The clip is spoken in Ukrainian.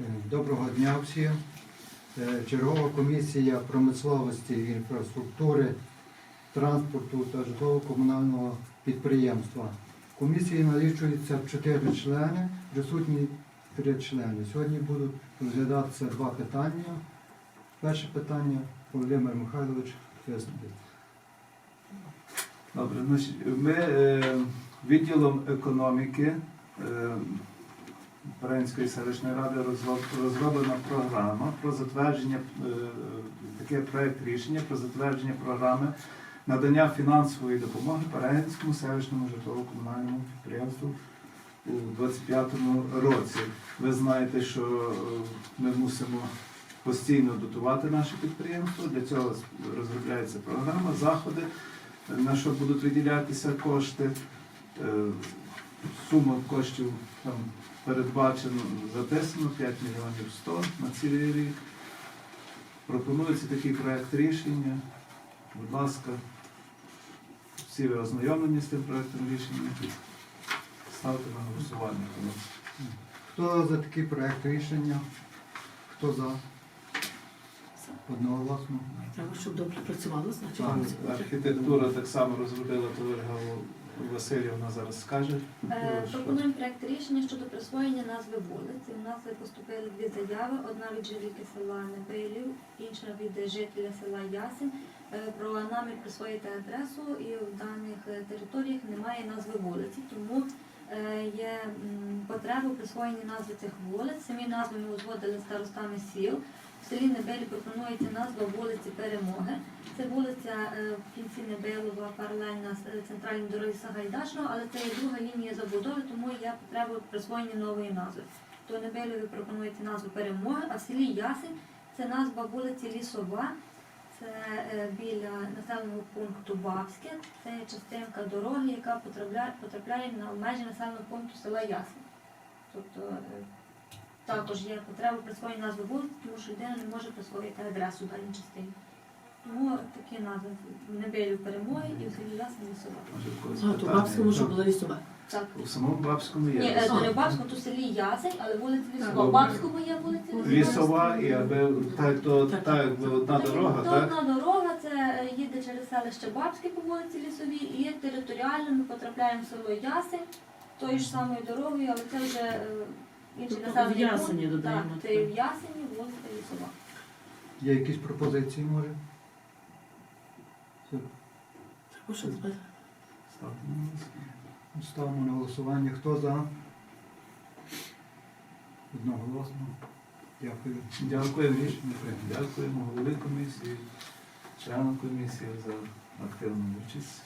Е, Доброго дня всім. Е, Чергова комісія промисловості, інфраструктури, транспорту та житлово-комунального підприємства. Комісії налічується 4 члени, присутні 3 члени. Сьогодні будуть розглядатися два питання. Перше питання Володимир Михайлович виступить. Добре, ми е, відділом економіки е, селищної ради розроб- розроблена програма про затвердження, е, таке проект рішення про затвердження програми надання фінансової допомоги Паренському селищному житлово-комунальному підприємству у 2025 році. Ви знаєте, що е, ми мусимо постійно дотувати наше підприємство. Для цього розробляється програма, заходи на що будуть виділятися кошти. Сума коштів там передбачено, записано 5 мільйонів 100 на цілий рік. Пропонується такий проект рішення. Будь ласка, всі ви ознайомлені з тим проектом рішення. Ставте на голосування. будь ласка. Хто за такий проект рішення? Хто за? Одноголосно. Треба, щоб добре працювало, значить. Так. Архітектура так само розробила Толерга Васильівна зараз скаже. Е, Пропонуємо проект рішення щодо присвоєння назви вулиці. У нас поступили дві заяви: одна від жительки села Небилів, інша від жителя села Ясень. Е, Про намір присвоїти адресу і в даних е, територіях немає назви вулиці, тому є потреба у присвоєнні назви цих вулиць. Самі назви ми узгодили з старостами сіл. В селі Небелі пропонується назва вулиці Перемоги. Це вулиця е, в кінці Небелова, паралельна е, центральній дорозі Сагайдачного, але це є друга лінія забудови, тому є потреба у присвоєнні нової назви. То Небелеві пропонується назву Перемоги, а в селі Ясень це назва вулиці Лісова. Це е, біля населеного пункту Бабське. Це частинка дороги, яка потрапляє, на межі населеного пункту села Ясень. Тобто також є потреба присвоєння назви вулиці, тому що людина не може присвоїти адресу в даній частині. Тому такі назви в Небелі перемоги і в селі Ясень Лісова. Може, А, то питання? бабському, що було лісове. Так. У самому Бабському є. Ні, е, то не Бабському, то в селі Ясень, але вулиця Лісова. В Бабському є вулиця Лісова. Лісова і аби так, то Так. так, одна дорога, То так? одна дорога, це е, їде через селище Бабське по вулиці Лісовій, і територіально ми потрапляємо в село Ясень тою ж самою дорогою, але це вже е, інший Тобто населений в Ясені пункт. додаємо Так, це таке. в Ясені, вулиця Лісова. Є якісь пропозиції, може? Все, Треба, щоб. Ставте на голосування. Ставимо на голосування. Хто за? Одноголосно. Дякую. Дякуємо. Рішення прийнято. Дякуємо голові комісії, членам комісії за активну участь.